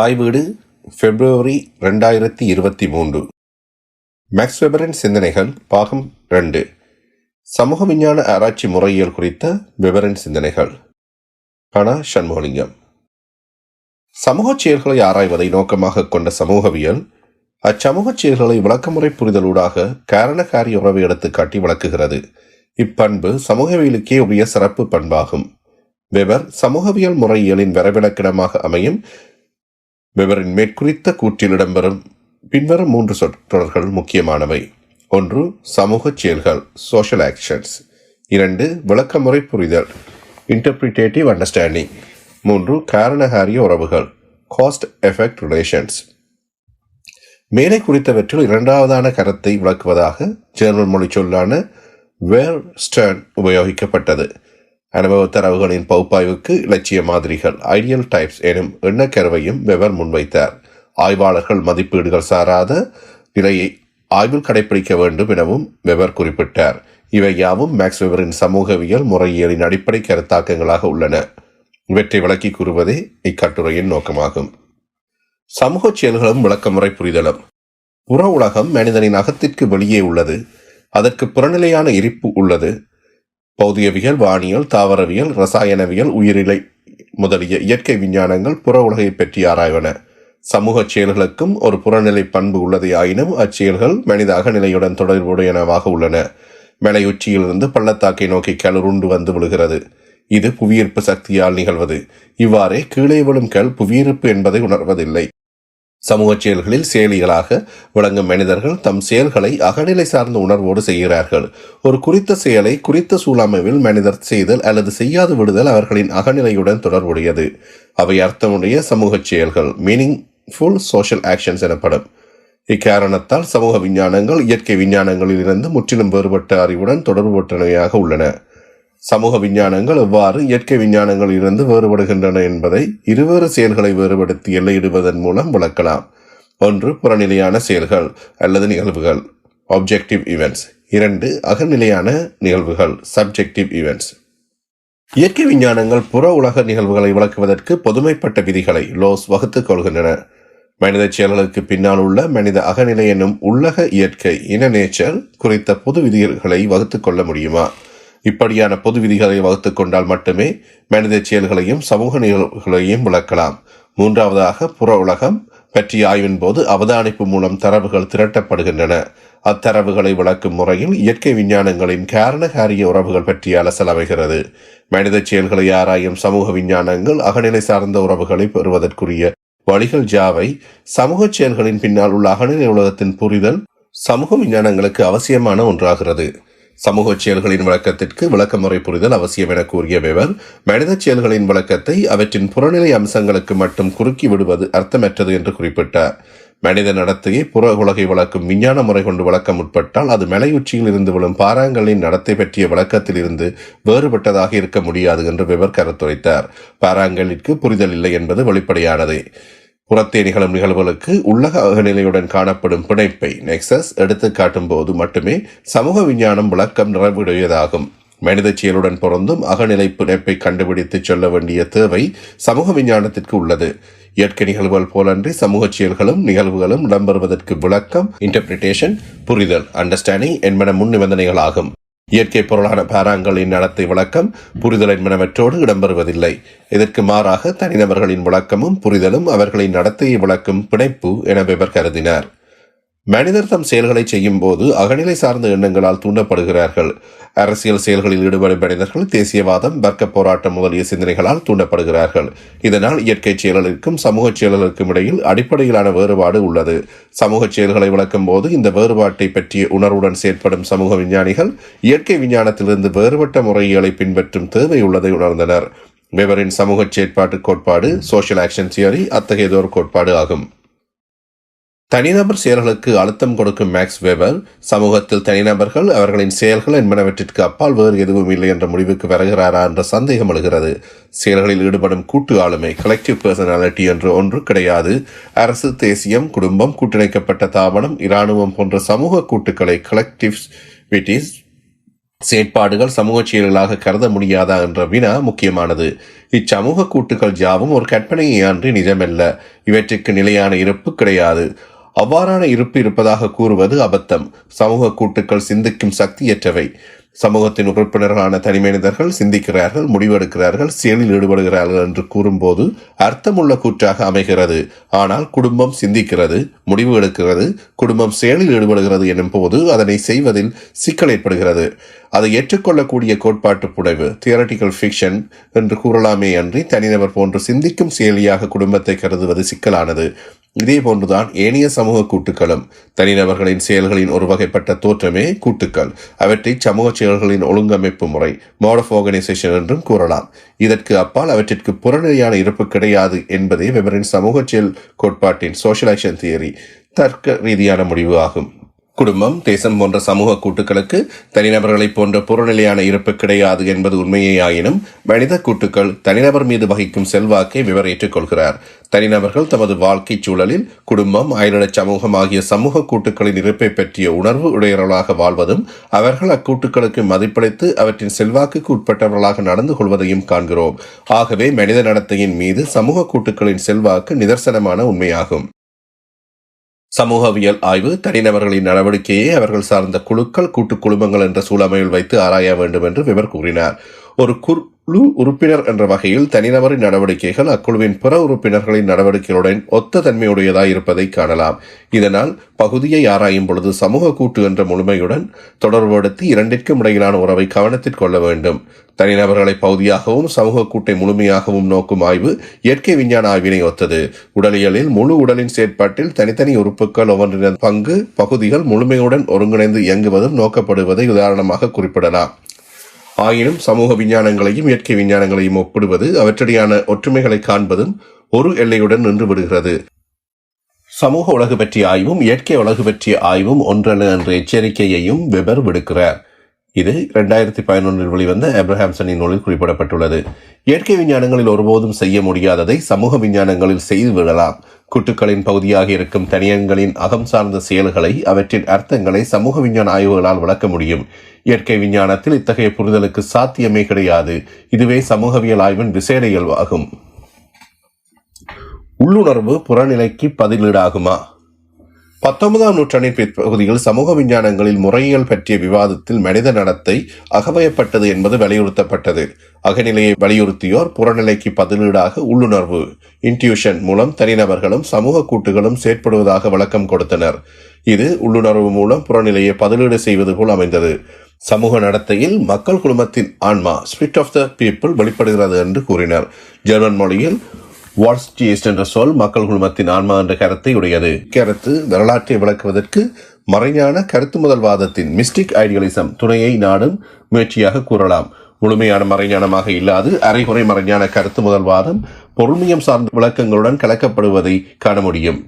தாய் வீடு பிப்ரவரி ரெண்டாயிரத்தி இருபத்தி மூன்று. மேக்ஸ் வெபரின் சிந்தனைகள் பாகம் ரெண்டு சமூக விஞ்ஞான ஆராய்ச்சி முறையியல் குறித்த வெபரின் சிந்தனைகள். கணா சண்முகலிங்கம். சமூகச் செயல்களை ஆராய்வதை நோக்கமாக கொண்ட சமூகவியல் அச்சமூகச் செயல்களை விளக்கமுறை புரிதலூடாக காரண காரிய உறவை எடுத்துக்காட்டி விளக்குகிறது. இப்பண்பு சமூகவியலுக்கே உரிய சிறப்பு பண்பாகும். வெபர் சமூகவியல் முறையியலின் வரவிலக்கிடமாக அமையும் வெபரின் மேற்குறித்த கூற்றில் இடம்பெறும் பின்வரும் மூன்று சொற்றொடர்கள் முக்கியமானவை. ஒன்று சமூகச் செயல்கள் சோஷியல் ஆக்ஷன்ஸ் இரண்டு விளக்கமுறை புரிதல் இன்டர்பிரிட்டேட்டிவ் அண்டர்ஸ்டாண்டிங் மூன்று காரணகாரிய உறவுகள் காஸ்ட் எஃபெக்ட் ரிலேஷன்ஸ் மேலே குறித்தவற்றில் இரண்டாவதான கருத்தை விளக்குவதாக ஜெர்மன் மொழி சொல்லான வேர் ஸ்டர்ன் உபயோகிக்கப்பட்டது. அனுபவ தரவுகளின் பகுப்பாய்வுக்கு இலட்சிய மாதிரிகள் ஐடியல் டைப்ஸ் எனும் எண்ணக்கருவையும் வெவர் முன்வைத்தார். ஆய்வாளர்கள் மதிப்பீடுகள் சாராத நிலையை ஆய்வில் கடைபிடிக்க வேண்டும் எனவும் வெவர் குறிப்பிட்டார். இவை யாவும் மேக்ஸ் வெவரின் சமூகவியல் முறையியலின் அடிப்படை கருத்தாக்கங்களாக உள்ளன. இவற்றை விளக்கி கூறுவதே இக்கட்டுரையின் நோக்கமாகும். சமூக செயல்களும் விளக்கமுறை புரிதலும். புற உலகம் மனிதனின் அகத்திற்கு வெளியே உள்ளது. அதற்கு புறநிலையான இருப்பு உள்ளது. பௌதியவியல் வானியல் தாவரவியல் ரசாயனவியல் உயிரிலை முதலிய இயற்கை விஞ்ஞானங்கள் புற உலகை பற்றி ஆராய்வன. சமூக செயல்களுக்கும் ஒரு புறநிலை பண்பு உள்ளதை ஆயினும் அச்செயல்கள் மனித அகநிலையுடன் தொடர்புடையனவாக உள்ளன. மலை உச்சியிலிருந்து பள்ளத்தாக்கை நோக்கி கலுருண்டு வந்து விழுகிறது. இது புவியீர்ப்பு சக்தியால் நிகழ்வது. இவ்வாறே கீழே விழும் கல் புவியீர்ப்பு என்பதை உணர்வதில்லை. சமூக செயல்களில் செயலிகளாக விளங்கும் மனிதர்கள் தம் செயல்களை அகநிலை சார்ந்த உணர்வோடு செய்கிறார்கள். ஒரு குறித்த செயலை குறித்த சூழமைவில் மனிதர் செய்தல் அல்லது செய்யாது விடுதல் அவர்களின் அகநிலையுடன் தொடர்புடையது. அவை அர்த்தமுடைய சமூக செயல்கள் மீனிங் ஃபுல் சோஷியல் ஆக்ஷன்ஸ் எனப்படும். இக்காரணத்தால் சமூக விஞ்ஞானங்கள் இயற்கை விஞ்ஞானங்களில் இருந்து முற்றிலும் வேறுபட்ட அறிவுடன் தொடர்புற்றவையாக உள்ளன. சமூக விஞ்ஞானங்கள் எவ்வாறு இயற்கை விஞ்ஞானங்கள் இருந்து வேறுபடுகின்றன என்பதை இருவேறு செயல்களை வேறுபடுத்தி எல்லையிடுவதன் மூலம் விளக்கலாம். ஒன்று புறநிலையான செயல்கள் அல்லது நிகழ்வுகள். ஆப்ஜெக்டிவ் ஈவெண்ட்ஸ் இரண்டு அகநிலையான நிகழ்வுகள். சப்ஜெக்டிவ் ஈவெண்ட்ஸ் இயற்கை விஞ்ஞானங்கள் புற உலக நிகழ்வுகளை விளக்குவதற்கு பொதுமைப்பட்ட விதிகளை லோஸ் வகுத்துக் கொள்கின்றன. மனித செயல்களுக்கு பின்னால் உள்ள மனித அகநிலை என்னும் உள்ளக இயற்கை இன நேச்சர் குறித்த பொது விதிகளை வகுத்துக் கொள்ள முடியுமா? இப்படியான பொது விதிகளை வகுத்துக் கொண்டால் மட்டுமே மனித செயல்களையும் சமூக நிகழ்வுகளையும் விளக்கலாம். மூன்றாவதாக புற உலகம் பற்றிய ஆய்வின் போது அவதானிப்பு மூலம் தரவுகள் திரட்டப்படுகின்றன. அத்தரவுகளை விளக்கும் முறையில் இயற்கை விஞ்ஞானங்களின் காரண காரிய உறவுகள் பற்றிய அலசலமைகிறது மனித செயல்களை ஆராயும் சமூக விஞ்ஞானங்கள் அகநிலை சார்ந்த உறவுகளை பெறுவதற்குரிய வழிகள் ஜாவை சமூக செயல்களின் பின்னால் உள்ள அகநிலை உலகத்தின் புரிதல் சமூக விஞ்ஞானங்களுக்கு அவசியமான ஒன்றாகிறது. சமூக செயல்களின் விளக்கத்திற்கு விளக்கமுறை புரிதல் அவசியம் என கூறிய வெவர் மனித செயல்களின் விளக்கத்தை அவற்றின் புறநிலை அம்சங்களுக்கு மட்டும் குறுக்கி விடுவது அர்த்தமற்றது என்று குறிப்பிட்டார். மனித நடத்தையை புற உலகை விளக்கும் விஞ்ஞான முறை கொண்டு விளக்க முற்பட்டால் அது மலையுச்சியில் இருந்து விழும் பாறாங்கல்லின் நடத்தை பற்றிய விளக்கத்தில் இருந்து வேறுபட்டதாக இருக்க முடியாது என்று விவர் கருத்துரைத்தார். பாராங்கல்லிற்கு புரிதல் இல்லை என்பது வெளிப்படையானது. புறத்தே நிகழும் நிகழ்வுகளுக்கு உள்ளக அகநிலையுடன் காணப்படும் பிணைப்பை நெக்சஸ் எடுத்து காட்டும் போது மட்டுமே சமூக விஞ்ஞானம் விளக்கம் நிறைவுடையதாகும். மனித செயலுடன் பொருந்தும் அகநிலை பிணைப்பை கண்டுபிடித்து சொல்ல வேண்டிய தேவை சமூக விஞ்ஞானத்திற்கு உள்ளது. இயற்கை நிகழ்வுகள் போலன்றி சமூக செயல்களும் நிகழ்வுகளும் இடம்பெறுவதற்கு விளக்கம் இன்டர்பிரிட்டேஷன் புரிதல் அண்டர்ஸ்டாண்டிங் என்பன முன் நிபந்தனைகளாகும் இயற்கை பொருளான பாராங்களின் நடத்தை விளக்கம் புரிதல் என்பனவற்றோடு இடம்பெறுவதில்லை. இதற்கு மாறாக தனிநபர்களின் விளக்கமும் புரிதலும் அவர்களின் நடத்தையை விளக்கும் பிணைப்பு என இவர் கருதினார். மனிதர் தம் செயல்களை செய்யும் போது அகநிலை சார்ந்த எண்ணங்களால் தூண்டப்படுகிறார்கள். அரசியல் செயல்களில் ஈடுபடும் மனிதர்கள் தேசியவாதம் வர்க்க போராட்டம் முதலிய சிந்தனைகளால் தூண்டப்படுகிறார்கள். இதனால் இயற்கை செயலர்களுக்கும் சமூக செயலர்களுக்கும் இடையில் அடிப்படையிலான வேறுபாடு உள்ளது. சமூக செயல்களை விளக்கும் போது இந்த வேறுபாட்டை பற்றிய உணர்வுடன் செயற்படும் சமூக விஞ்ஞானிகள் இயற்கை விஞ்ஞானத்திலிருந்து வேறுபட்ட முறைகளை பின்பற்றும் தேவை உள்ளதை உணர்ந்தனர். வெவரின் சமூக செயற்பாட்டு கோட்பாடு சோஷியல் ஆக்ஷன் தியரி அத்தகையதோர் கோட்பாடு ஆகும். தனிநபர் செயல்களுக்கு அழுத்தம் கொடுக்கும் மேக்ஸ் வெபர் சமூகத்தில் தனிநபர்கள் அவர்களின் செயல்கள் என்பனவற்றிற்கு அப்பால் வேறு எதுவும் இல்லை என்ற முடிவுக்கு வருகிறாரா என்ற சந்தேகம் எழுகிறது. செயல்களில் ஈடுபடும் கூட்டு ஆளுமை கலெக்டிவ் பர்சனாலிட்டி என்று ஒன்று கிடையாது. அரசு தேசியம் குடும்பம் கூட்டிணைக்கப்பட்ட தாபனம் இராணுவம் போன்ற சமூக கூட்டுக்களை கலெக்டிவ் விட்டிஸ் செயற்பாடுகள் சமூக செயல்களாக கருத முடியாதா என்ற வினா முக்கியமானது. இச்சமூக கூட்டுகள் யாவும் ஒரு கற்பனையே அன்றி நிஜமல்ல. இவற்றுக்கு நிலையான இருப்பு கிடையாது. அவ்வாறான இருப்பு இருப்பதாக கூறுவது அபத்தம். சமூக கூட்டுக்கள் சிந்திக்கும் சக்தியற்றவை. சமூகத்தின் உறுப்பினர்களான தனிமனிதர்கள் சிந்திக்கிறார்கள் முடிவெடுக்கிறார்கள் செயலில் ஈடுபடுகிறார்கள் என்று கூறும்போது அர்த்தமுள்ள கூற்றாக அமைகிறது. ஆனால் குடும்பம் சிந்திக்கிறது முடிவு எடுக்கிறது குடும்பம் செயலில் ஈடுபடுகிறது எனும் போது அதனை செய்வதில் சிக்கல் ஏற்படுகிறது. அதை ஏற்றுக்கொள்ளக்கூடிய கோட்பாட்டு புடைவு தியரட்டிக்கல் ஃபிக்ஷன் என்று கூறலாமே அன்றி தனிநபர் போன்று சிந்திக்கும் செயலியாக குடும்பத்தை கருதுவது சிக்கலானது. இதே போன்றுதான் ஏனைய சமூக கூட்டுகளும் தனிநபர்களின் செயல்களின் ஒரு வகைப்பட்ட தோற்றமே கூட்டுக்கள். அவற்றை சமூக செயல்களின் ஒழுங்கமைப்பு முறை மோட் ஆஃப் ஆர்கனைசேஷன் என்றும் கூறலாம். இதற்கு அப்பால் அவற்றிற்கு புறநிலையான இருப்பு கிடையாது என்பதே வெபரின் சமூக செயல் கோட்பாட்டின் சோஷியல் ஆக்ஷன் தியரி தர்க்க ரீதியான முடிவு ஆகும். குடும்பம் தேசம் போன்ற சமூக கூட்டுகளுக்கு தனிநபர்களைப் போன்ற புறநிலையான இருப்பு கிடையாது என்பது உண்மையே ஆயினும் மனித கூட்டுக்கள் தனிநபர் மீது வகிக்கும் செல்வாக்கை விவர் ஏற்றுக்கொள்கிறார் தனிநபர்கள் தமது வாழ்க்கை சூழலில் குடும்பம் அயலிடச் சமூகம் ஆகிய சமூக கூட்டுகளின் இருப்பை பற்றிய உணர்வு உடையவர்களாக வாழ்வதும் அவர்கள் அக்கூட்டுகளுக்கு மதிப்பளித்து அவற்றின் செல்வாக்குக்கு உட்பட்டவர்களாக நடந்து கொள்வதையும் காண்கிறோம். ஆகவே மனித நடத்தையின் மீது சமூக கூட்டுகளின் செல்வாக்கு நிதர்சனமான உண்மையாகும். சமூகவியல் ஆய்வு தனிநபர்களின் நடவடிக்கையை அவர்கள் சார்ந்த குழுக்கள் கூட்டுக் குழுமங்கள் என்ற சூழமையில் வைத்து ஆராய வேண்டும் என்று விவர் கூறினார். ஒரு குர் குழு உறுப்பினர் என்ற வகையில் தனிநபரின் நடவடிக்கைகள் அக்குழுவின் பிற உறுப்பினர்களின் நடவடிக்கைகளுடன் ஒத்த தன்மையுடையதாய் இருப்பதை காணலாம். இதனால் பகுதியை ஆராயும் பொழுது சமூக கூட்டு என்ற முழுமையுடன் தொடர்புபடுத்தி இரண்டிற்கும் இடையிலான உறவை கவனத்தில் கொள்ள வேண்டும். தனிநபர்களை பகுதியாகவும் சமூக கூட்டை முழுமையாகவும் நோக்கும் ஆய்வு இயற்கை விஞ்ஞான ஆய்வினை ஒத்தது. உடலியலில் முழு உடலின் செயற்பாட்டில் தனித்தனி உறுப்புகள் ஒவ்வொன்றின் பங்கு பகுதிகள் முழுமையுடன் ஒருங்கிணைந்து இயங்குவதும் நோக்கப்படுவதை உதாரணமாக குறிப்பிடலாம். ஆயினும் சமூக விஞ்ஞானங்களையும் இயற்கை விஞ்ஞானங்களையும் ஒப்பிடுவது அவற்றிடையான ஒற்றுமைகளை காண்பதும் ஒரு எல்லையுடன் நின்று விடுகிறது. சமூக உலகு பற்றிய ஆய்வும் இயற்கை உலகு பற்றிய ஆய்வும் ஒன்றல்ல என்ற எச்சரிக்கையையும் வெபர் விடுக்கிறார். இது இரண்டாயிரத்தி பதினொன்றில் வெளிவந்த அப்ரஹாம்சனின் நூலில் குறிப்பிடப்பட்டுள்ளது. இயற்கை விஞ்ஞானங்களில் ஒருபோதும் செய்ய முடியாததை சமூக விஞ்ஞானங்களில் செய்து விடலாம். குட்டுக்களின் பகுதியாக இருக்கும் தனியன்களின் அகம் சார்ந்த செயல்களை அவற்றின் அர்த்தங்களை சமூக விஞ்ஞான ஆய்வுகளால் விளக்க முடியும். இயற்கை விஞ்ஞானத்தில் இத்தகைய புரிதலுக்கு சாத்தியமே கிடையாது. இதுவே சமூகவியல் ஆய்வின் விசேட இயல்பாகும். உள்ளுணர்வு புறநிலைக்கு பதிலீடாகுமா? பத்தொன்பதாம் நூற்றாண்டின் பிற்பகுதியில் சமூக விஞ்ஞானங்களில் முறையியல் பற்றிய விவாதத்தில் மனித நடத்தை அகவயப்பட்டது என்பது வலியுறுத்தப்பட்டது. அகநிலையை வலியுறுத்தியோர் புறநிலைக்கு பதிலீடாக உள்ளுணர்வு இன்டியூஷன் மூலம் தனிநபர்களும் சமூக கூட்டுகளும் செயற்படுவதாக விளக்கம் கொடுத்தனர். இது உள்ளுணர்வு மூலம் புறநிலையை பதிலீடு செய்வது போல் அமைந்தது. சமூக நடத்தையில் மக்கள் குழுமத்தின் ஆன்மா ஸ்பிரிட் ஆஃப் த பீப்புள் வெளிப்படுகிறது என்று கூறினார். ஜெர்மன் மொழியில் வாட்ஸ்டியஸ்ட் என்ற சொல் மக்கள் குழுமத்தின் ஆன்மா என்ற கருத்தை உடையது. கருத்து வரலாற்றை விளக்குவதற்கு மறைஞான கருத்து முதல்வாதத்தின் மிஸ்டிக் ஐடியலிசம் துணையை நாடும் முயற்சியாக கூறலாம். முழுமையான மறைஞானமாக இல்லாது அரைகுறை மறைஞான கருத்து முதல்வாதம் பொருள்மியம் சார்ந்த விளக்கங்களுடன் கலக்கப்படுவதை காண முடியும்.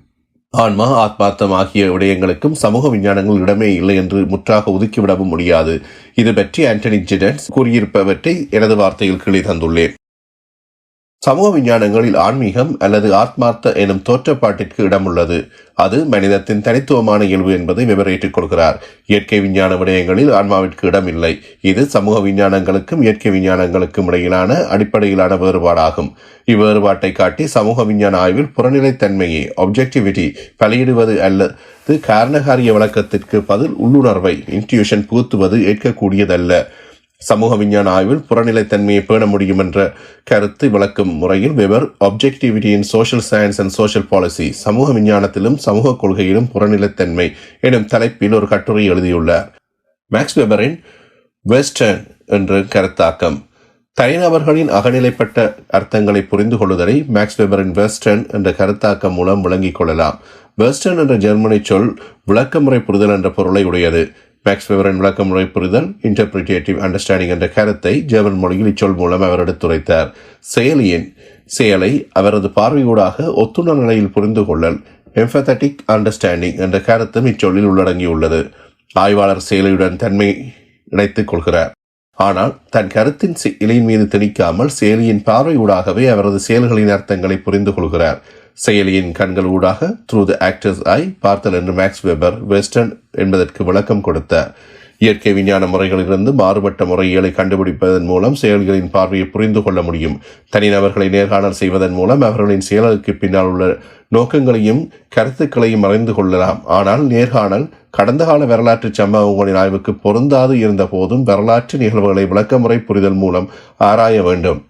ஆன்மா ஆத்மார்த்தம் ஆகிய விடயங்களுக்கும் சமூக விஞ்ஞானங்கள் இடமே இல்லை என்று முற்றாக ஒதுக்கிவிடவும் முடியாது. இது பற்றி ஆண்டனி ஜிடன்ஸ் கூறியிருப்பவற்றை எனது வார்த்தையில் கிளி தந்துள்ளேன். சமூக விஞ்ஞானங்களில் ஆன்மீகம் அல்லது ஆத்மார்த்த எனும் தோற்றப்பாட்டிற்கு இடமுள்ளது. அது மனிதத்தின் தனித்துவமான இயல்பு என்பதை விவரித்துக் கொள்கிறார். இயற்கை விஞ்ஞான விடயங்களில் ஆன்மாவிற்கு இடம் இல்லை இது சமூக விஞ்ஞானங்களுக்கும் இயற்கை விஞ்ஞானங்களுக்கும் இடையிலான அடிப்படையிலான வேறுபாடாகும். இவ்வேறுபாட்டை காட்டி சமூக விஞ்ஞான ஆய்வில் புறநிலைத்தன்மையை ஒப்ஜெக்டிவிட்டி பலியிடுவது அல்லது காரணகாரிய விளக்கத்திற்கு பதில் உள்ளுணர்வை இன்ட்யூஷன் புகுத்துவது ஏற்கக்கூடியதல்ல. சமூக விஞ்ஞான ஆய்வில் புறநிலைத்தன்மையை பேண முடியும் என்ற கருத்து விளக்கும் முறையில் Weber objectivity in social science and social policy சமூக விஞ்ஞானத்திலும் சமூக கொள்கையிலும் புறநிலைத்தன்மை எனும் தலைப்பில் ஒரு கட்டுரை எழுதியுள்ளார். மேக்ஸ் வெபரின் வெஸ்டர்ன் என்ற கருத்தாக்கம். தனிநபர்களின் அகநிலைப்பட்ட அர்த்தங்களை புரிந்து கொள்ளுதலை மேக்ஸ் வெபரின் வெஸ்டர்ன் என்ற கருத்தாக்கம் மூலம் விளங்கிக் கொள்ளலாம். வெஸ்டர்ன் என்ற ஜெர்மனி சொல் விளக்கமுறை புரிதல் என்ற பொருளை உடையது. மேக்ஸ் வெவரின் விளக்கமுறை புரிதல் இன்டர்பிரிட்டேட்டிவ் அண்டர்ஸ்டாண்டிங் என்ற கருத்தை ஜெர்மன் மொழியில் இச்சொல் மூலம் அவர் எடுத்துரைத்தார். செயலியின் செயலை அவரது பார்வையூடாக ஒத்துணர் நிலையில் புரிந்து கொள்ளல் எம்பத்தட்டிக் அண்டர்ஸ்டாண்டிங் என்ற கருத்தும் இச்சொல்லில் உள்ளடங்கியுள்ளது. ஆய்வாளர் செயலியுடன் தன்மை இணைத்துக் கொள்கிறார். ஆனால் தன் கருத்தின் இலையின் மீது திணிக்காமல் செயலியின் பார்வையூடாகவே அவரது செயல்களின் அர்த்தங்களை புரிந்து கொள்கிறார். செயலியின் கண்கள் ஊடாக த்ரூ த ஆக்டர்ஸ் ஐ பார்த்தல் என்று மேக்ஸ் வெபர் வெஸ்டர்ன் என்பதற்கு விளக்கம் கொடுத்தார் இயற்கை விஞ்ஞான முறைகளிலிருந்து மாறுபட்ட முறைகளை கண்டுபிடிப்பதன் மூலம் செயல்களின் பார்வையை புரிந்து கொள்ள முடியும். தனிநபர்களை நேர்காணல் செய்வதன் மூலம் அவர்களின் செயலுக்கு பின்னால் உள்ள நோக்கங்களையும் கருத்துக்களையும் அறிந்து கொள்ளலாம். ஆனால் நேர்காணல் கடந்த கால வரலாற்று சம்பவங்களின் ஆய்வுக்கு பொருந்தாது இருந்த போதும் வரலாற்று நிகழ்வுகளை விளக்கமுறை புரிதல் மூலம் ஆராய வேண்டும்.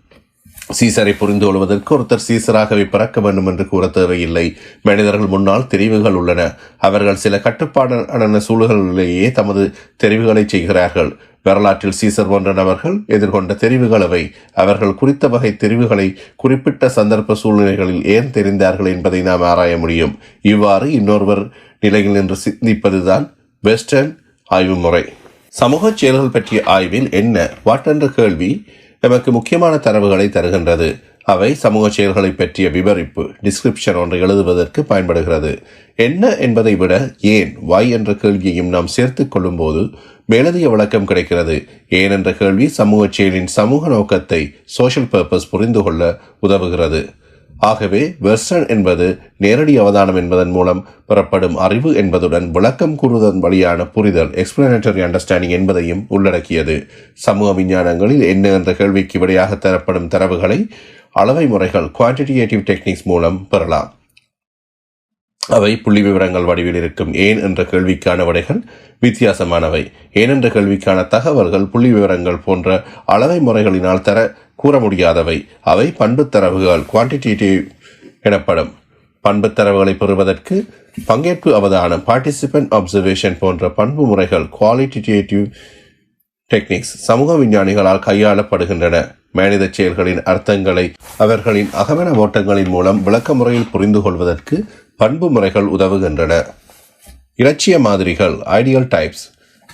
சீசரை புரிந்து கொள்வதற்கு ஒருத்தர் சீசராகவே பிறக்க வேண்டும் என்று கூற தேவையில்லை. மனிதர்கள் முன்னால் தெரிவுகள் உள்ளன. அவர்கள் சில கட்டுப்பாடான சூழல்களிலேயே தமது தெரிவுகளை செய்கிறார்கள். வரலாற்றில் சீசர் போன்ற நபர்கள் எதிர்கொண்ட தெரிவுகள் அவை. அவர்கள் குறித்த வகை தெரிவுகளை குறிப்பிட்ட சந்தர்ப்ப சூழ்நிலைகளில் ஏன் தெரிந்தார்கள் என்பதை நாம் ஆராய முடியும். இவ்வாறு இன்னொருவர் நிலையில் நின்று சிந்திப்பதுதான் வெஸ்டர்ன் ஆய்வு முறை சமூக செயல்கள் பற்றிய ஆய்வில் என்ன? வாட் என்ற கேள்வி நமக்கு முக்கியமான தரவுகளை தருகின்றது. அவை சமூக செயல்களை பற்றிய விவரிப்பு டிஸ்கிரிப்ஷன் ஒன்று எழுதுவதற்கு பயன்படுகிறது. என்ன என்பதை விட ஏன் வாய் என்ற கேள்வியையும் நாம் சேர்த்துக் கொள்ளும்போது மேலதிக விளக்கம் கிடைக்கிறது. ஏன் என்ற கேள்வி சமூக செயலின் சமூக நோக்கத்தை சோஷியல் பர்பஸ் புரிந்து கொள்ள உதவுகிறது. ஆகவே வெர்சன் என்பது நேரடி அவதானம் என்பதன் மூலம் பெறப்படும் அறிவு என்பதுடன் விளக்கம் கூறுவதன் வழியான புரிதல் எக்ஸ்பிளனேட்டரி அண்டர்ஸ்டாண்டிங் என்பதையும் உள்ளடக்கியது. சமூக விஞ்ஞானங்களில் என்ன என்ற கேள்விக்கு விடையாக தரப்படும் தரவுகளை அளவை முறைகள் குவான்டிடேட்டிவ் டெக்னிக்ஸ் மூலம் பெறலாம். அவை புள்ளி விவரங்கள் வடிவில் இருக்கும். ஏன் என்ற கேள்விக்கான விடைகள் வித்தியாசமானவை. ஏன் என்ற கேள்விக்கான தகவல்கள் புள்ளி விவரங்கள் போன்ற அளவை முறைகளினால் தர கூற முடியாதவை. அவை பண்பு தரவுகள் குவான்டிடேட்டிவ் எனப்படும். பண்பு தரவுகளை பெறுவதற்கு பங்கேற்பு அவதானம் பார்ட்டிசிபென்ட் அப்சர்வேஷன் போன்ற பண்பு முறைகள் குவாலிட்டேட்டிவ் டெக்னிக்ஸ் சமூக விஞ்ஞானிகளால் கையாளப்படுகின்றன. மனித செயல்களின் அர்த்தங்களை அவர்களின் அகமன ஓட்டங்களின் மூலம் விளக்க முறையில் புரிந்து கொள்வதற்கு பண்பு முறைகள் உதவுகின்றன. இலட்சிய மாதிரிகள் ஐடியல் டைப்ஸ்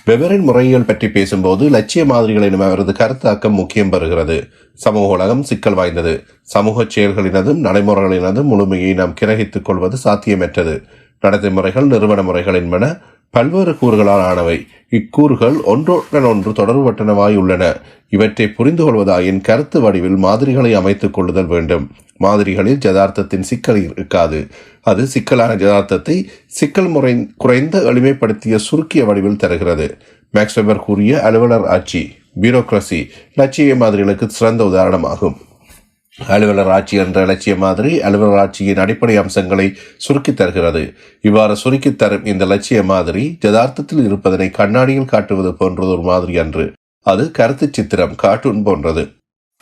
வெவ்வேறு முறைகள் பற்றி பேசும்போது லட்சிய மாதிரிகளின் அவரது கருத்தாக்கம் முக்கியம் பெறுகிறது. சமூக உலகம் சிக்கல் வாய்ந்தது. சமூக செயல்களினதும் நடைமுறைகளினதும் முழுமையை நாம் கிரகித்துக் கொள்வது சாத்தியமற்றது. நடைமுறைகள் நிறுவன முறைகள் என்பன பல்வேறு கூறுகளால் ஆனவை. இக்கூறுகள் ஒன்றுடன் ஒன்று தொடர்பட்டனவாய் உள்ளன. இவற்றை புரிந்து கொள்வதாயின் கருத்து வடிவில் மாதிரிகளை அமைத்துக் கொள்ளுதல் வேண்டும். மாதிரிகளில் ஜதார்த்தத்தின் சிக்கல் இருக்காது. அது சிக்கலான ஜதார்த்தத்தை சிக்கல் முறை குறைந்த எளிமைப்படுத்திய சுருக்கிய வடிவில் தருகிறது. மேக்ஸ்வெபர் கூறிய அலுவலர் ஆட்சி பியூரோக்ரசி லட்சிய மாதிரிகளுக்கு சிறந்த உதாரணமாகும். அலுவலர் ஆட்சி என்ற இலட்சிய மாதிரி அலுவலர் ஆட்சியின் அடிப்படை அம்சங்களை சுருக்கித் தருகிறது. இவ்வாறு சுருக்கித் தரும் இந்த லட்சிய மாதிரி யதார்த்தத்தில் இருப்பதனை கண்ணாடியில் காட்டுவது போன்றது ஒரு மாதிரி அன்று. அது கருத்து சித்திரம் கார்ட்டூன் போன்றது.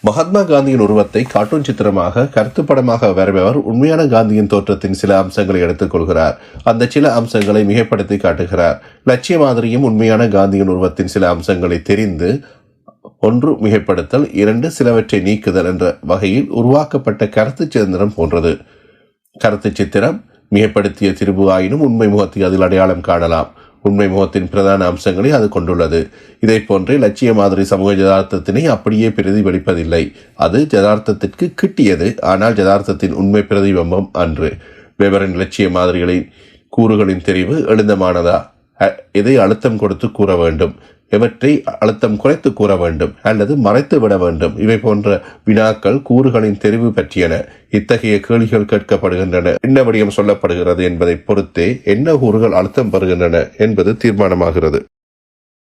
மகாத்மா காந்தியின் உருவத்தை கார்ட்டூன் சித்திரமாக கருத்து படமாக வரைபவர் உண்மையான காந்தியின் தோற்றத்தின் சில அம்சங்களை எடுத்துக்கொள்கிறார் அந்த சில அம்சங்களை மிகைப்படுத்தி காட்டுகிறார். லட்சிய மாதிரியும் உண்மையான காந்தியின் உருவத்தின் சில அம்சங்களை தெரிந்து ஒன்று மிகைப்படுத்தல் இரண்டு சிலவற்றை நீக்குதல் என்ற வகையில் உருவாக்கப்பட்ட கருத்து சித்திரம் போன்றது. கருத்து சித்திரம் மிகைப்படுத்திய திருப்பு ஆயினும் உண்மை முகத்தை அதில் அடையாளம் காணலாம். உண்மை முகத்தின் பிரதான அம்சங்களை அது கொண்டுள்ளது. இதை போன்றே லட்சிய மாதிரி சமூக ஜதார்த்தத்தினை அப்படியே பிரதிபலிப்பதில்லை. அது ஜதார்த்தத்திற்கு கிட்டியது ஆனால் ஜதார்த்தத்தின் உண்மை பிரதிபிம்பம் அன்று. வெவரின் லட்சிய மாதிரிகளின் கூறுகளின் தெரிவு எழுந்தமானதா? அ- அழுத்தம் கொடுத்து கூற வேண்டும். எவற்றை அழுத்தம் குறைத்து கூற வேண்டும் அல்லது மறைத்து விட வேண்டும். இவை போன்ற வினாக்கள் கூறுகளின் தெரிவு பற்றியன. இத்தகைய கேள்விகள் கேட்கப்படுகின்றன. என்ன விடயம் சொல்லப்படுகிறது என்பதை பொறுத்தே என்ன கூறுகள் அழுத்தம் பெறுகின்றன என்பது தீர்மானமாகிறது.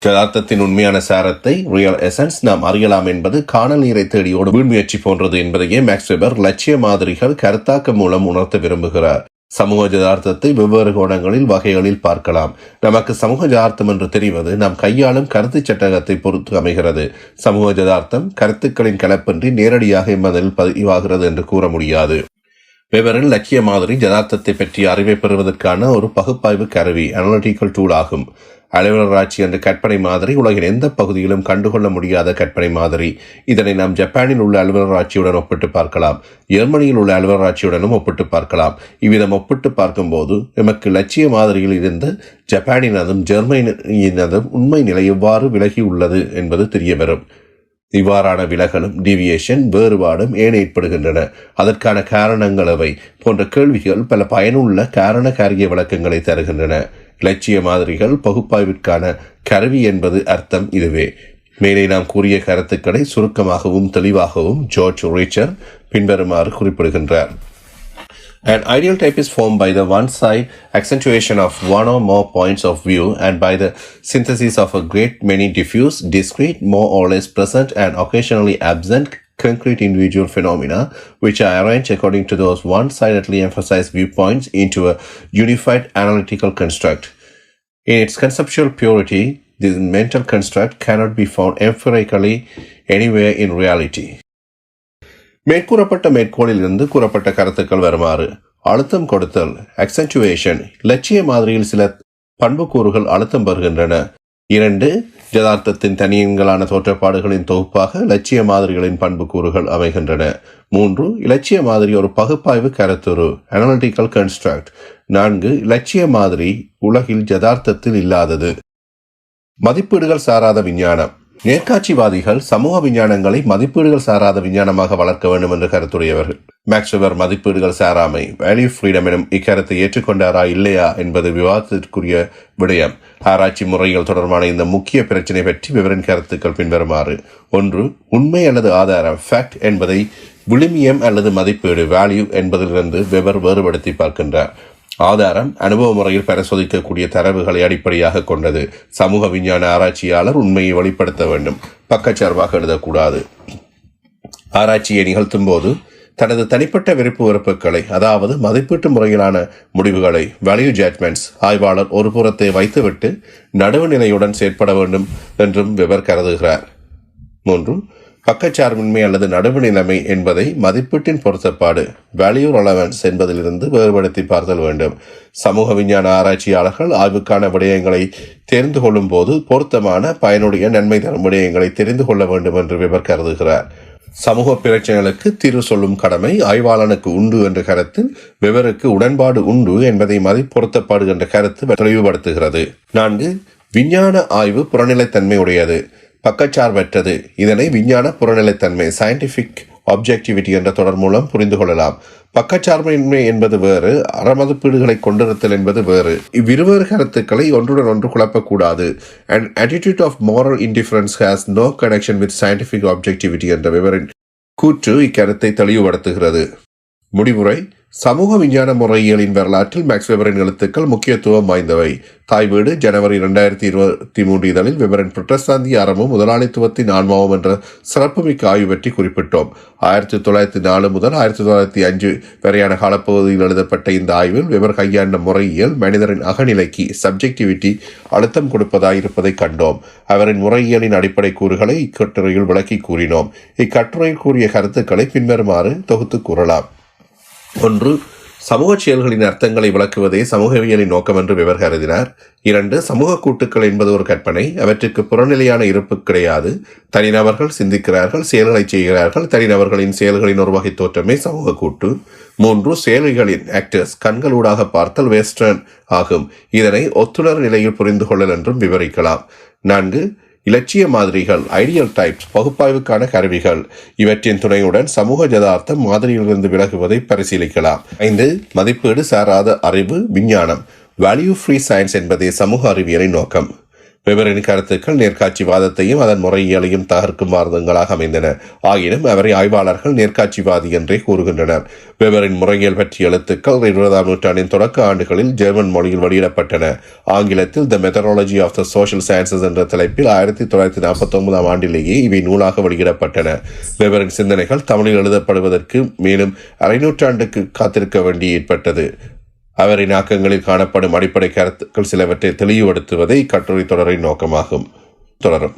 யதார்த்தத்தின் உண்மையான சாரத்தை ரியல் எசன்ஸ் நாம் அறியலாம் என்பது காணல் நீரை தேடியோடு வீழ்முயற்சி போன்றது என்பதையே மேக்ஸ் வெபர் லட்சிய மாதிரிகள் கருத்தாக்கம் மூலம் உணர்த்த விரும்புகிறார். சமூக ஜதார்த்தத்தை வெவ்வேறு கோணங்களில் வகைகளில் பார்க்கலாம். நமக்கு சமூக ஜதார்த்தம் என்று தெரிவது நாம் கையாளும் கருத்து சட்டகத்தை பொறுத்து அமைகிறது. சமூக ஜதார்த்தம் கருத்துக்களின் கலப்பின்றி நேரடியாக இம்மதில் பதிவாகிறது என்று கூற முடியாது. வெவரின் லட்சிய மாதிரி ஜதார்த்தத்தை பற்றிய அறிவை பெறுவதற்கான ஒரு பகுப்பாய்வு கருவி அனலிட்டிக்கல் டூல் ஆகும். அலுவலராட்சி என்ற கற்பனை மாதிரி உலகின் எந்த பகுதியிலும் கண்டுகொள்ள முடியாத கற்பனை மாதிரி. இதனை நாம் ஜப்பானில் உள்ள அலுவலராட்சியுடன் ஒப்பிட்டு பார்க்கலாம். ஜெர்மனியில் உள்ள அலுவலராட்சியுடனும் ஒப்பிட்டு பார்க்கலாம். இவ்விதம் ஒப்பிட்டு பார்க்கும்போது எமக்கு லட்சிய மாதிரியில் இருந்து ஜப்பானினதும் ஜெர்மனியினதும் உண்மை நிலை எவ்வாறு விலகி உள்ளது என்பது தெரிய வரும் இவ்வாறான விலகலும் டிவியேஷன் வேறுபாடும் ஏன் ஏற்படுகின்றன? அதற்கான காரணங்கள் அவை. போன்ற கேள்விகள் பல பயனுள்ள காரண காரிய விளக்கங்களை தருகின்றன. இலட்சிய மாதிரிகள் பகுப்பாய்விற்கான கருவி என்பது அர்த்தம் இதுவே மேலே நாம் கூறிய கருத்துக்களை சுருக்கமாகவும் தெளிவாகவும் ஜார்ஜ் ரீச்சர் பின்வருமாறு குறிப்பிடுகின்றார் An ideal type is formed by the one side accentuation of one or more points of view and by the synthesis of a great many diffuse, discrete, more or less present and occasionally absent concrete individual phenomena, which are arranged according to those one-sidedly emphasized viewpoints into a unified analytical construct. In its conceptual purity, this mental construct cannot be found empirically anywhere in reality. மேற்கூறப்பட்ட மேற்கோளிலிருந்து கூறப்பட்ட கருத்துக்கள் வருமாறு அழுத்தம் கொடுத்தல் accentuation இலட்சிய மாதிரியில் சில பண்புக்கூறுகள் அழுத்தம் பெறுகின்றன இரண்டு யதார்த்தத்தின் தனியன்களான தோற்றப்பாடுகளின் தொகுப்பாக இலட்சிய மாதிரிகளின் பண்புக்கூறுகள் அமைகின்றன. மூன்று இலட்சிய மாதிரி ஒரு பகுப்பாய்வு கருத்துரு அனாலிட்டிக்கல் கன்ஸ்ட்ரக்ட் நான்கு இலட்சிய மாதிரி உலகில் ஜதார்த்தத்தில் இல்லாதது. மதிப்பீடுகள் சாராத விஞ்ஞானம். நேர்காட்சிவாதிகள் சமூக விஞ்ஞானங்களை மதிப்பீடுகள் சாராத விஞ்ஞானமாக வளர்க்க வேண்டும் என்று கருத்துடையவர்கள் மேக்ஸ்வெபர் மதிப்பீடுகள் சாராமை வேல்யூ ஃப்ரீடம் எனும் இக்கருத்தை ஏற்றுக்கொண்டாரா இல்லையா என்பது விவாதத்திற்குரிய விடயம். ஆராய்ச்சி முறைகள் தொடர்பான இந்த முக்கிய பிரச்சினை பற்றி விவரின் கருத்துக்கள் பின்வருமாறு. ஒன்று உண்மை அல்லது ஆதாரம் ஃபேக்ட் என்பதை விழுமியம் அல்லது மதிப்பீடு வேல்யூ என்பதிலிருந்து வெவர் வேறுபடுத்தி பார்க்கின்றார். ஆதாரம் அனுபவ முறையில் பரிசோதிக்கக்கூடிய தரவுகளை அடிப்படையாக கொண்டது. சமூக விஞ்ஞான ஆராய்ச்சியாளர் உண்மையை வெளிப்படுத்த வேண்டும். பக்கச்சார்பாக எழுதக்கூடாது. ஆராய்ச்சியை நிகழ்த்தும் போது தனது தனிப்பட்ட விருப்பு வெறுப்புகளை அதாவது மதிப்பீட்டு முறையிலான முடிவுகளை வேல்யூ ஜட்மெண்ட்ஸ் ஆய்வாளர் ஒரு புறத்தை வைத்துவிட்டு நடுவுநிலையுடன் செயற்பட வேண்டும் என்றும் விவர் கருதுகிறார். மூன்றும் பக்கச்சார்பின்மை அல்லது நடுவுநிலைமை என்பதை மதிப்பீட்டின் பொருத்தப்பாடு. வேல்யூ ரெலவன்ஸ் என்பதிலிருந்து வேறுபடுத்தி பார்த்தல் வேண்டும். சமூக விஞ்ஞான ஆராய்ச்சியாளர்கள் ஆய்வுக்கான விடயங்களை தெரிந்து கொள்ளும் போது பொருத்தமான பயனுடைய நன்மை தரும் விடயங்களை தெரிந்து கொள்ள வேண்டும் என்று விவர் கருதுகிறார். சமூக பிரச்சனைகளுக்கு தீர்வு சொல்லும் கடமை ஆய்வாளனுக்கு உண்டு என்ற கருத்தில் விவருக்கு உடன்பாடு உண்டு என்பதை மதிப்பொருத்தப்பாடு என்ற கருத்து தெளிவுபடுத்துகிறது. நான்கு விஞ்ஞான ஆய்வு புறநிலைத்தன்மை உடையது. பக்கச்சார்பற்றது. இதனை விஞ்ஞான புறநிலைத்தன்மை சயின்டிபிக் ஆப்ஜெக்டிவிட்டி என்ற தொடர் மூலம் புரிந்து கொள்ளலாம். பக்கச்சார்பின்மை என்பது வேறு அறமதிப்பீடுகளை கொண்டிருத்தல் என்பது வேறு. இவ்விருவர் கருத்துக்களை ஒன்றுடன் ஒன்று குழப்பக்கூடாது. And attitude of moral indifference has no connection with scientific objectivity என்ற விவரின் கூற்று இக்கருத்தை தெளிவுபடுத்துகிறது. முடிவுரை சமூக விஞ்ஞான முறையியலின் வரலாற்றில் மேக்ஸ் வெபரின் எழுத்துக்கள் முக்கியத்துவம் வாய்ந்தவை. தாய் வீடு ஜனவரி இரண்டாயிரத்தி இருபத்தி மூன்று இதழில் வெபரின் புரட்டஸ்தாந்தி அறமும் முதலாளித்துவத்தின் ஆன்மாவும் என்ற சிறப்புமிக்க ஆய்வு பற்றி குறிப்பிட்டோம். ஆயிரத்தி தொள்ளாயிரத்தி நாலு முதல் ஆயிரத்தி தொள்ளாயிரத்தி அஞ்சு வரையான காலப்பகுதியில் எழுதப்பட்ட இந்த ஆய்வில் வெபர் கையாண்ட முறையியல் மனிதரின் அகநிலைக்கு சப்ஜெக்டிவிட்டி அழுத்தம் கொடுப்பதாய் இருப்பதை கண்டோம். அவரின் முறையியலின் அடிப்படை கூறுகளை இக்கட்டுரையில் விளக்கி கூறினோம். இக்கட்டுரையில் கூறிய கருத்துக்களை பின்வருமாறு தொகுத்து கூறலாம். ஒன்று சமூக செயல்களின் அர்த்தங்களை விளக்குவதே சமூகவியலின் நோக்கம் என்று விவர் கருதினார். இரண்டு சமூக கூட்டுக்கள் என்பது ஒரு கற்பனை. அவற்றுக்கு புறநிலையான இருப்பு கிடையாது. தனிநபர்கள் சிந்திக்கிறார்கள் செயல்களை செய்கிறார்கள். தனிநபர்களின் செயல்களின் ஒரு வகை தோற்றமே சமூக கூட்டு. மூன்று செயல்களின் ஆக்டர்ஸ் கண்களூடாக பார்த்தல் வெஸ்டர்ன் ஆகும். இதனை ஒத்துணர் நிலையில் புரிந்து கொள்ளல் என்றும் விவரிக்கலாம். நான்கு இலட்சிய மாதிரிகள் ஐடியல் டைப்ஸ் பகுப்பாய்வுக்கான கருவிகள். இவற்றின் துணையுடன் சமூக ஜதார்த்தம் மாதிரியிலிருந்து விலகுவதை பரிசீலிக்கலாம். ஐந்து மதிப்பீடு சாராத அறிவு விஞ்ஞானம். வேல்யூ ஃப்ரீ சயின்ஸ் என்பதே சமூக அறிவியலின் நோக்கம். வெவரின் கருத்துக்கள் நேர்காட்சிவாதத்தையும் அதன் முறையியலையும் தகர்க்கும் வாதங்களாக அமைந்தன. ஆயினும் அவரை ஆய்வாளர்கள் நேர்காட்சிவாதி என்றே கூறுகின்றனர். வெவரின் முறையியல் பற்றிய எழுத்துக்கள் இருபதாம் நூற்றாண்டின் தொடக்க ஆண்டுகளில் ஜெர்மன் மொழியில் வெளியிடப்பட்டன. ஆங்கிலத்தில் the methodology of the social sciences என்ற தலைப்பில் ஆயிரத்தி தொள்ளாயிரத்தி நாற்பத்தி ஒன்பதாம் ஆண்டிலேயே இவை நூலாக வெளியிடப்பட்டன. வெவரின் சிந்தனைகள் தமிழில் எழுதப்படுவதற்கு மேலும் அரை நூற்றாண்டுக்கு காத்திருக்க வேண்டி ஏற்பட்டது. அவரின் ஆக்கங்களில் காணப்படும் அடிப்படை கருத்துக்கள் சிலவற்றை தெளிவுபடுத்துவதை கட்டுரை தொடரின் நோக்கமாகும். தொடரும்.